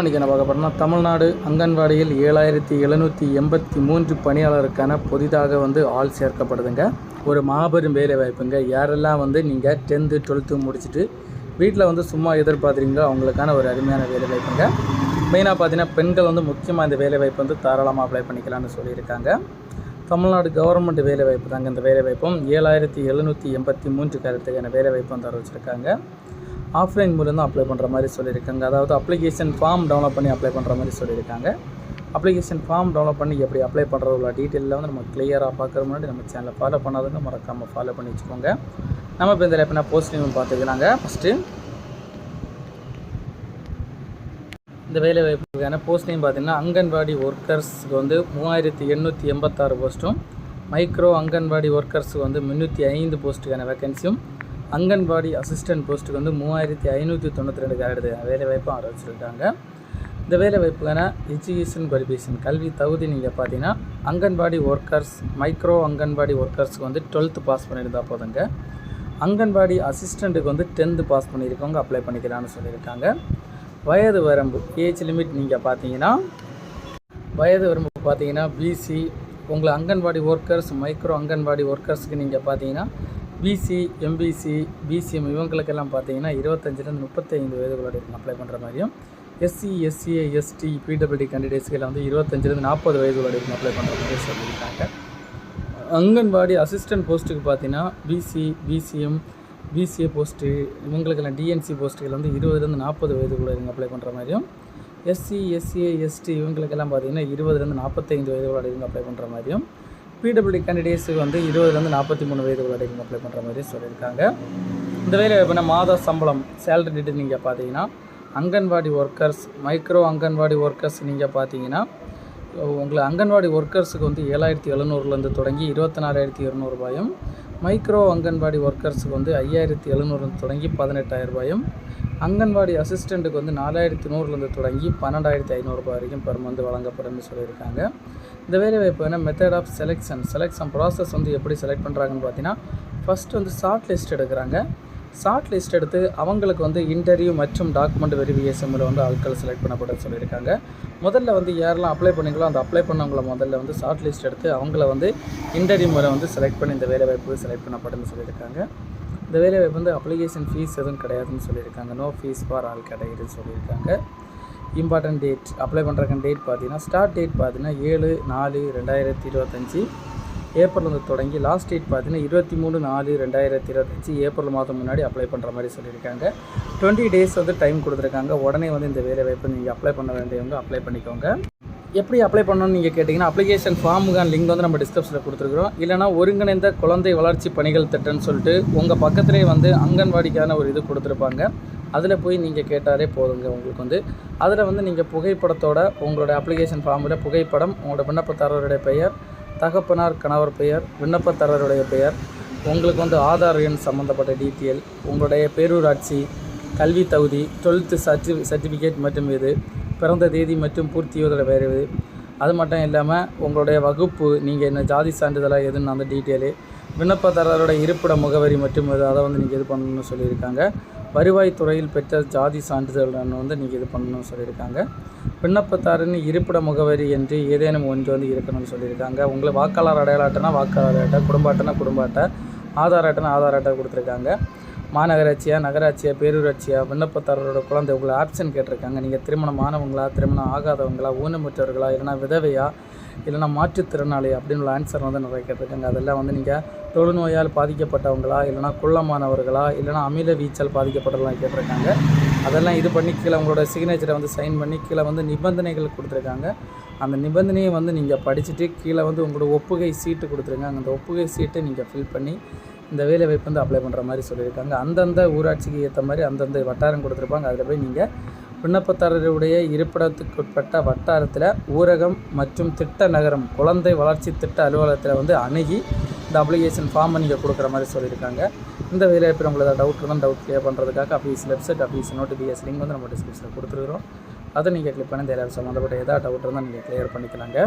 இன்னைக்கு என்ன பார்க்க போகிறோம்னா தமிழ்நாடு அங்கன்வாடியில் ஏழாயிரத்தி எழுநூற்றி எண்பத்தி மூன்று பணியாளருக்கான புதிதாக வந்து ஆள் சேர்க்கப்படுதுங்க. ஒரு மாபெரும் வேலை வாய்ப்புங்க யாரெல்லாம் வந்து நீங்கள் டென்த்து டுவெல்த்து முடிச்சுட்டு வீட்டில் வந்து சும்மா எதிர்பார்க்குறீங்களோ அவங்களுக்கான ஒரு அருமையான வேலை வாய்ப்புங்க மெயினாக பார்த்தீங்கன்னா பெண்கள் வந்து முக்கியமாக இந்த வேலை வாய்ப்பு வந்து தாராளமாக அப்ளை பண்ணிக்கலாம்னு சொல்லியிருக்காங்க. தமிழ்நாடு கவர்மெண்ட் வேலை வாய்ப்பு தாங்க இந்த வேலை வாய்ப்பும் ஏழாயிரத்தி எழுநூற்றி எண்பத்தி மூன்று கருத்துக்கான வேலை வாய்ப்பு வந்து அறிவிச்சிருக்காங்க. ஆஃப்லைன் மூலம் தான் அப்ளை பண்ணுற மாதிரி சொல்லியிருக்காங்க. அதாவது அப்ளிகேஷன் ஃபார்ம் டவுன்லோட் பண்ணி அப்ளை பண்ணுற மாதிரி சொல்லியிருக்காங்க. அப்ளிகேஷன் ஃபார்ம் டவுன்லோட் பண்ணி எப்படி அப்ளை பண்ணுறது உள்ள டீட்டெயிலில் வந்து நம்ம கிளியராக பார்க்குற முன்னாடி நம்ம சேனலை ஃபாலோ பண்ணாதவங்க மறக்காமல் ஃபாலோ பண்ணி வச்சுக்கோங்க. நம்ம இப்போ இந்த எப்படின்னா போஸ்டிங் பார்த்துக்கலாங்க. ஃபஸ்ட்டு இந்த வேலை வாய்ப்புக்கான போஸ்டிங் பார்த்தீங்கன்னா அங்கன்வாடி ஒர்க்கர்ஸ்க்கு வந்து மூவாயிரத்தி எண்ணூற்றி எண்பத்தாறு போஸ்ட்டும் மைக்ரோ அங்கன்வாடி ஒர்க்கர்ஸுக்கு வந்து முந்நூற்றி ஐந்து போஸ்ட்டுக்கான வேகன்சியும் அங்கன்வாடி அசிஸ்டன்ட் போஸ்ட்டுக்கு வந்து மூவாயிரத்தி ஐநூற்றி தொண்ணூற்றி ரெண்டு கேரடு வேலை வாய்ப்பும் இந்த வேலைவாய்ப்புக்கான எஜுகேஷன் குவாலிஃபிகேஷன் கல்வி தகுதி நீங்கள் பார்த்தீங்கன்னா அங்கன்வாடி ஒர்க்கர்ஸ் மைக்ரோ அங்கன்வாடி ஒர்க்கர்ஸ்க்கு வந்து டுவெல்த்து பாஸ் பண்ணியிருந்தா போதுங்க. அங்கன்வாடி அசிஸ்டண்ட்டுக்கு வந்து டென்த்து பாஸ் பண்ணியிருக்கவங்க அப்ளை பண்ணிக்கலாம்னு சொல்லியிருக்காங்க. வயது வரம்பு ஏஜ் லிமிட் நீங்கள் பார்த்தீங்கன்னா வயது வரம்பு பார்த்தீங்கன்னா பிசி உங்களை அங்கன்வாடி ஒர்க்கர்ஸ் மைக்ரோ அங்கன்வாடி ஒர்க்கர்ஸ்க்கு நீங்கள் பார்த்தீங்கன்னா பிசி எம்பிசி பிசிஎம் இவங்களுக்கெல்லாம் பார்த்தீங்கன்னா இருபத்தஞ்சிலேருந்து முப்பத்தைந்து வயதுகளோட அப்ளை பண்ணுற மாதிரியும் எஸ்சி எஸ்சிஏ எஸ்டி பிடபிள்யூடி கேண்டிடேட்ஸ்க்கு வந்து இருபத்தஞ்சிலேருந்து நாற்பது வயதுகளோட அப்ளை பண்ணுற மாதிரி சொல்லியிருக்காங்க. அங்கன்வாடி அசிஸ்டன்ட் போஸ்ட்டுக்கு பார்த்தீங்கன்னா பிசி பிசிஎம் பிசிஏ போஸ்ட்டு இவங்களுக்கெல்லாம் டிஎன்சி போஸ்ட்டுகள் வந்து இருபதுலேருந்து நாற்பது வயதுக்குள்ளே இவங்க அப்ளை பண்ணுற மாதிரியும் எஸ்சி எஸ்சிஏ எஸ்டி இவங்களுக்கெல்லாம் பார்த்தீங்கன்னா இருபதுலேருந்து நாற்பத்தைந்து வயதுகளோட இவங்க அப்ளை பண்ணுற மாதிரியும் பிடபிள்யூ கேண்டிடேட்ஸுக்கு வந்து இருபதுலேருந்து நாற்பத்தி மூணு வயது வரைக்கும் அப்ளை பண்ணுற மாதிரி சொல்லியிருக்காங்க. இந்த வேலை வாய்ப்புனா மாத சம்பளம் சேலரி டீட்டெயில் நீங்கள் பார்த்தீங்கன்னா anganwadi workers micro anganwadi workers நீங்கள் பார்த்தீங்கன்னா உங்களை அங்கன்வாடி ஒர்க்கர்ஸுக்கு வந்து ஏழாயிரத்தி எழுநூறுலேருந்து தொடங்கி இருபத்தி நாலாயிரத்தி இரநூறுபாயும் மைக்ரோ அங்கன்வாடி ஒர்க்கர்ஸுக்கு வந்து ஐயாயிரத்தி எழுநூறுலேருந்து தொடங்கி பதினெட்டாயிரம் ரூபாயும் அங்கன்வாடி அசிஸ்டண்ட்டுக்கு வந்து நாலாயிரத்தி நூறுலேருந்து தொடங்கி பன்னெண்டாயிரத்தி ஐநூறுரூபா வரைக்கும் பெர் மந்த் வழங்கப்படும்னு சொல்லியிருக்காங்க. இந்த வேலை வாய்ப்பு என்ன? Method of selection selection process வந்து எப்படி செலக்ட் பண்ணுறாங்கன்னு பார்த்தீங்கன்னா ஃபஸ்ட்டு வந்து ஷார்ட் லிஸ்ட் எடுக்கிறாங்க. ஷார்ட் லிஸ்ட் எடுத்து அவங்களுக்கு வந்து இன்டர்வியூ மற்றும் டாக்குமெண்ட் வெரிஃபிகேஷனில் வந்து ஆட்கள் செலக்ட் பண்ணப்படும் சொல்லியிருக்காங்க. முதல்ல வந்து யாரெல்லாம் அப்ளை பண்ணீங்களோ அந்த அப்ளை பண்ணவங்கள முதல்ல வந்து ஷார்ட் லிஸ்ட் எடுத்து அவங்கள வந்து இன்டர்வியூ முறை வந்து செலக்ட் பண்ணி இந்த வேலை வாய்ப்பு செலக்ட் பண்ணப்படும்னு சொல்லியிருக்காங்க. இந்த வேலைவாய்ப்பு வந்து அப்ளிகேஷன் ஃபீஸ் எதுவும் கிடையாதுன்னு சொல்லியிருக்காங்க. நோ ஃபீஸ் ஃபார் ஆல் கிடையாதுன்னு சொல்லியிருக்காங்க. இம்பார்ட்டன்ட் டேட் அப்ளை பண்ணுறக்கான டேட் பார்த்தீங்கன்னா ஸ்டார்ட் டேட் பார்த்தீங்கன்னா ஏழு நாலு ரெண்டாயிரத்தி இருபத்தஞ்சி. ஏப்ரல் வந்து தொடங்கி லாஸ்ட் டேட் பார்த்தீங்கன்னா இருபத்தி மூணு நாலு ரெண்டாயிரத்தி இருபத்தஞ்சி. ஏப்ரல் மாதம் முன்னாடி அப்ளை பண்ணுற மாதிரி சொல்லியிருக்காங்க. டுவெண்ட்டி டேஸ் வந்து டைம் கொடுத்துருக்காங்க. உடனே வந்து இந்த வேலை வாய்ப்பு நீங்கள் அப்ளை பண்ண வேண்டியவங்க அப்ளை பண்ணிக்கோங்க. எப்படி அப்ளை பண்ணணும்னு நீங்கள் கேட்டிங்கன்னா அப்ளிகேஷன் ஃபார்முக்கான லிங்க் வந்து நம்ம டிஸ்கிரிப்ஷனில் கொடுத்துருக்குறோம். இல்லைனா ஒருங்கிணைந்த குழந்தை வளர்ச்சி பணிகள் திட்டம்னு சொல்லிட்டு உங்கள் பக்கத்துலேயே வந்து அங்கன்வாடிக்கான ஒரு இது கொடுத்துருப்பாங்க. அதில் போய் நீங்கள் கேட்டாலே போதுங்க உங்களுக்கு வந்து. அதில் வந்து நீங்கள் புகைப்படத்தோட உங்களோட அப்ளிகேஷன் ஃபார்மில் புகைப்படம் உங்களோட விண்ணப்பத்தாரருடைய பெயர் தகப்பனார் கணவர் பெயர் விண்ணப்பத்தாரருடைய பெயர் உங்களுக்கு வந்து ஆதார் எண் சம்மந்தப்பட்ட டீட்டெயில் உங்களுடைய பேரூராட்சி கல்வி தகுதி டுவெல்த்து சர்டி சர்டிஃபிகேட் மற்றும் இது பிறந்த தேதி மற்றும் பூர்த்தியோட வேறு அது மட்டும் இல்லாமல் உங்களுடைய வகுப்பு நீங்கள் என்ன ஜாதி சான்றிதழாக எதுன்னு அந்த டீட்டெயிலு விண்ணப்பதாரரோட இருப்பிட முகவரி மற்றும் அதை வந்து நீங்கள் இது பண்ணணும்னு சொல்லியிருக்காங்க. வருவாய்த்துறையில் பெற்ற ஜாதி சான்றிதழ் வந்து நீங்கள் இது பண்ணணும்னு சொல்லியிருக்காங்க. விண்ணப்பத்தாரின் இருப்பிட முகவரி என்று ஏதேனும் ஒன்று வந்து இருக்கணும்னு சொல்லியிருக்காங்க. உங்களை வாக்காளர் அடையாள அட்டைனா வாக்காளர் அட்டை குடும்ப அட்டைனா குடும்ப அட்டை ஆதார் அட்டைனா ஆதார் அட்டை கொடுத்துருக்காங்க. மாநகராட்சியா நகராட்சியா பேரூராட்சியா விண்ணப்பத்தாரரோட குழந்தை உங்களை ஆப்ஷன் கேட்டிருக்காங்க. நீங்கள் திருமணம் ஆனவங்களா திருமணம் ஆகாதவங்களா ஊனமுற்றவர்களா இல்லைனா விதவையா இல்லைனா மாற்றுத்திறனாளி அப்படின்னு உள்ள ஆன்சர் வந்து நிறைய கேட்டிருக்காங்க. அதெல்லாம் வந்து நீங்கள் தொழுநோயால் பாதிக்கப்பட்டவங்களா இல்லைனா குள்ளமானவர்களா இல்லைனா அமில வீச்சால் பாதிக்கப்பட்டவங்களா கேட்டிருக்காங்க. அதெல்லாம் இது பண்ணி கீழே உங்களோட சிக்னேச்சரை வந்து சைன் பண்ணி கீழே வந்து நிபந்தனைகள் கொடுத்துருக்காங்க. அந்த நிபந்தனையை வந்து நீங்கள் படிச்சுட்டு கீழே வந்து உங்களோட ஒப்புகை சீட்டு கொடுத்துருங்க அந்த ஒப்புகை சீட்டை நீங்கள் ஃபில் பண்ணி இந்த வேலை வாய்ப்பு வந்து அப்ளை பண்ணுற மாதிரி சொல்லியிருக்காங்க. அந்தந்த ஊராட்சிக்கு ஏற்ற மாதிரி அந்தந்த வட்டாரம் கொடுத்துருப்பாங்க. அதில் போய் நீங்கள் விண்ணப்பதாரருடைய இருப்பிடத்துக்குட்பட்ட வட்டாரத்தில் ஊரகம் மற்றும் திட்ட நகரம் குழந்தை வளர்ச்சி திட்ட அலுவலகத்தில் வந்து அணுகி இந்த அப்ளிகேஷன் ஃபார்மை நீங்கள் கொடுக்குற மாதிரி சொல்லியிருக்காங்க. இந்த வேலைவாய்ப்பில் உங்களுக்கு டவுட் இருந்தால் டவுட் கிளியர் பண்ணுறதுக்காக office website office notification link வந்து நம்ம டிஸ்கிரிப்ஷனில் கொடுத்துருக்குறோம். அதை நீங்கள் கிளிக் பண்ணி இந்த சம்மந்தப்பட்ட எதாவது டவுட் இருந்தால் நீங்கள் கிளியர் பண்ணிக்கலாங்க.